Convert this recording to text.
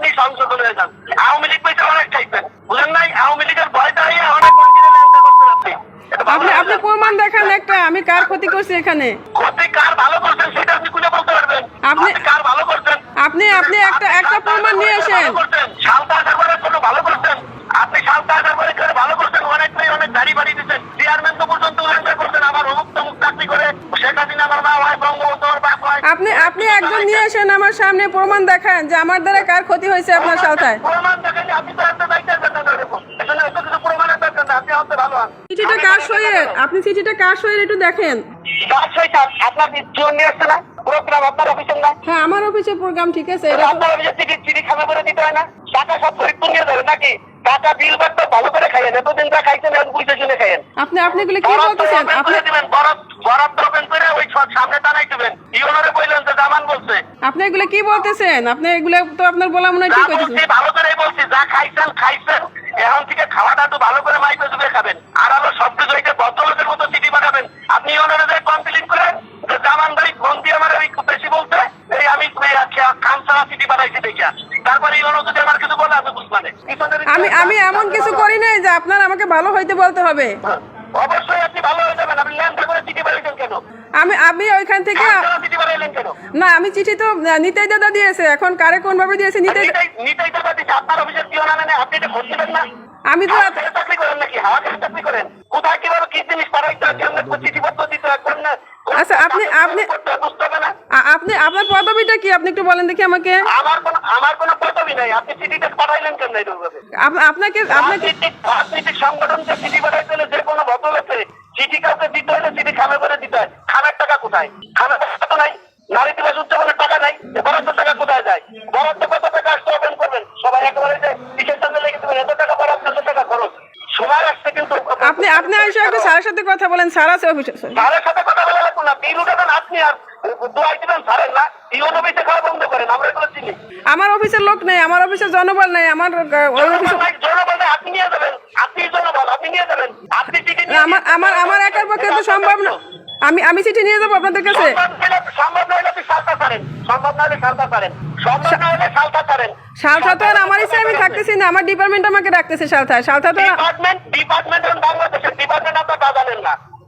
আপনি সংশোধন হয়ে যান। আওয়ামী লীগ পয়সা অনেক চাইছেন বুঝেন নাই? আওয়ামী লীগের ভয়টা হয়ে অনেক আপনি। আপনি। প্রমাণ দেখান একটা। আমি কার ক্ষতি করছি এখানে? ক্ষতি কার ভালো করছেন সেটা আপনি খুঁজে বলতে পারবেন। আপনি- কার ভালো করছেন? আপনি আপনি একটা একটা প্রমাণ নিয়ে আসেন। সালতা আসার পরে কোনো ভালো করছেন? আপনি সালতা আসার পরে করে ভালো করছেন? অনেক মেয়ে অনেক দাড়ি বাড়ি দিচ্ছেন। চেয়ারম্যান তো পর্যন্ত করছেন। আমার অমুক তমুক চাকরি করে। শেখ হাসিনা আমার মা হয় আপনি আপনি একজন নিয়ে আসেন আমার সামনে প্রমাণ দেখান যে আমার দ্বারা কার ক্ষতি হয়েছে আপনার হন। চিঠিটা কার সইয়ের? আপনি চিঠিটা কার সইয়ের একটু দেখেন। আপনার জীবন নিয়ে আসছে না? প্রোগ্রাম আপনার অফিসের না? হ্যাঁ আমার অফিসের প্রোগ্রাম ঠিক আছে আপনার অফিসের চিঠি চিঠি খামে করে দিতে হয় না? টাকা সব ফরিদপুর নিয়ে যাবেন নাকি? টাকা বিল বাড়তে ভালো করে খাইয়েন। এতদিন যা খাইছেন এখন বুঝে শুনে খাইয়েন। আপনি আপনি এগুলো কি বলতেছেন? আপনি বরাদ্দ- বরাদ্দ open করে ওই সব সামনে টানাই দিবেন। ইউনোরে বললেন তো জামান বলছে। আপনি এগুলো কি বলতেছেন আপনি এগুলো তো আপনার বলা মনে হয় ঠিক ভালো করেই বলছি, যা খাইছেন, খাইছেন। এখন থেকে খাওয়াটা একটু ভালো করে মাইপে চুপে খাবেন। আর ভদ্রলোকের মতো চিঠি পাঠাবেন। আপনি করেন যে জামান ভাই ফোন দিয়ে আমার খুব বেশি বলছে, এই আমি চিঠি পাঠাইছি দেখিয়া। তারপরে যদি আমার কিছু বলে আমি বুঝবানে। আমি আমি এমন কিছু করি নাই যে আপনার আমাকে ভালো হইতে বলতে হবে অবশ্যই আপনি ভালো হয়ে যাবেন আপনি ল্যান্ড করে চিঠি পাঠাইছেন কেন আমি আমি ওইখান থেকে কেন? না আমি চিঠি তো নিতাই দাদা দিয়েছে। এখন কারে কোন ভাবে দিয়েছে নিতাই নিতাই টাকা দিচ্ছে আপনার অফিসের পিওন আনে না আপনি এটা খোঁজ নেবেন না। আমি তো চাকরি করেন নাকি? হাওয়া চাকরি করেন? কোথায় কীভাবে কি জিনিস পাঠাইতে কেমনে চিঠিপত্র দিতে না। আচ্ছা, আপনি- আপনি- আপনি আপনার পদবিটা কি? আপনি একটু বলেন দেখি আমাকে। আমার কোনো আমার কোনো পদবি নাই। আপনি চিঠিটা পাঠাইলেন কেন এইভাবে আপনাকে আপনাকে রাজনৈতিক রাজনৈতিক সংগঠনকে চিঠি পাঠাইতে হলে যে কোনো বদলেছে চিঠি কাউকে দিতে হলে চিঠি খামে করে দিতে হয়। খামের টাকা কোথায় খামের টাকা তো নাই নারী দিবস উদযাপনের টাকা নাই এ বরাদ্দ টাকা কোথায় যায় বরাদ্দ কত টাকা আসতে ওপেন করবেন সবাই একেবারে যে কিসের সামনে লেগে দেবেন এত টাকা বরাদ্দ এত টাকা খরচ সময় আসছে কিন্তু আপনি আপনি স্যারের সাথে কথা বলেন স্যার আছে অফিসে স্যারের সাথে কথা বলে লাগবো না বিল উঠাবেন আপনি আর দোয়াই দিবেন স্যারের না ইউন অফিসে খাওয়া বন্ধ করেন আমরা এগুলো চিনি। আমার অফিসের লোক নেই আমার অফিসের জনবল নেই আমার জনবল অফিসে জনবল নাই, আপনি নিয়ে যাবেন আপনি জনবল আপনি নিয়ে যাবেন আপনি চিঠি নিয়ে আমার আমার আমার একার পক্ষে তো সম্ভব না। আমি আমি চিঠি নিয়ে যাব আপনাদের কাছে? সম্ভব না হলে আপনি না হলে না হলে তো আর আমার ইচ্ছে আমি থাকতেছি না আমার ডিপার্টমেন্ট আমাকে রাখতেছে সালথায়। সালথা তো ডিপার্টমেন্ট ডিপার্টমেন্ট বাংলাদেশের ডিপার্টমেন্ট আপনার তা জানেন না।